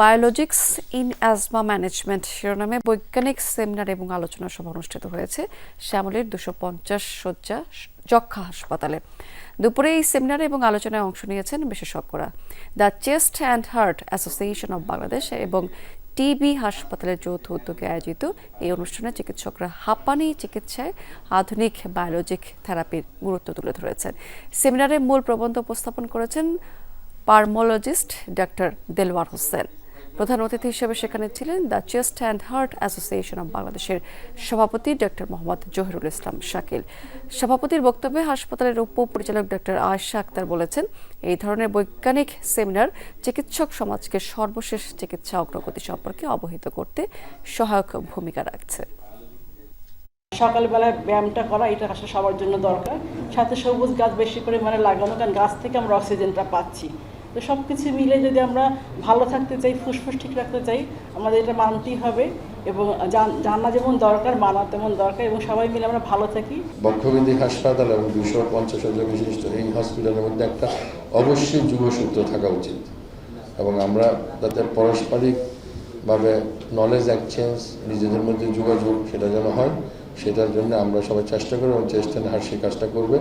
Biologics in asthma management শিরোনামে বৈজ্ঞানিক seminar এবং আলোচনা সভা অনুষ্ঠিত হয়েছে শ্যামলের দুশো পঞ্চাশ শয্যা যক্ষা হাসপাতালে। দুপুরে এই সেমিনারে এবং আলোচনায় অংশ নিয়েছেন বিশেষজ্ঞরা। The chest and heart association of Bangladesh এবং টিবি হাসপাতালের যৌথ উদ্যোগে আয়োজিত এই অনুষ্ঠানে চিকিৎসকরা হাঁপানি চিকিৎসায় আধুনিক বায়োলজিক থেরাপির গুরুত্ব তুলে ধরেছেন। সেমিনারে মূল প্রবন্ধ উপস্থাপন করেছেন পারমোলজিস্ট ডক্টর দেলওয়ার হোসেন। প্রধান অতিথি হিসেবে সেখানে ছিলেন the chest and heart association of বাংলাদেশের সভাপতি ডক্টর মোহাম্মদ জহিরুল ইসলাম শাকিল। সভাপতির বক্তব্যে হাসপাতালের উপ পরিচালক ডক্টর আয়েশা আক্তার বলেছেন, এই ধরনের বৈজ্ঞানিক সেমিনার চিকিৎসক সমাজকে সর্বশেষ চিকিৎসা অগ্রগতি সম্পর্কে অবহিত করতে সহায়ক ভূমিকা রাখছে। সকালবেলায় ব্যায়ামটা করা, এটা আসলে সবার জন্য দরকার। সাথে সবুজ গাছ বেশি পরিমাণে লাগানো, কারণ গাছ থেকে আমরা অক্সিজেনটা পাচ্ছি। তো সব কিছু মিলে যদি আমরা ভালো থাকতে চাই, ফুসফুস ঠিক রাখতে চাই, আমাদের এটা মানতেই হবে এবং জান- যেমন দরকার মানা তেমন দরকার এবং সবাই মিলে আমরা ভালো থাকি। বক্ষবিধি হাসপাতাল এবং দুশো পঞ্চাশ হাজার বিশিষ্ট এই হসপিটালের মধ্যে একটা অবশ্যই যুগসূত্র থাকা উচিত এবং আমরা যাতে পারস্পরিকভাবে নলেজ এক্সচেঞ্জ নিজেদের মধ্যে যোগাযোগ, সেটা যেন হয়, সেটার জন্য আমরা সবাই চেষ্টা করব এবং চেষ্টা হার সেই কাজটা করবে।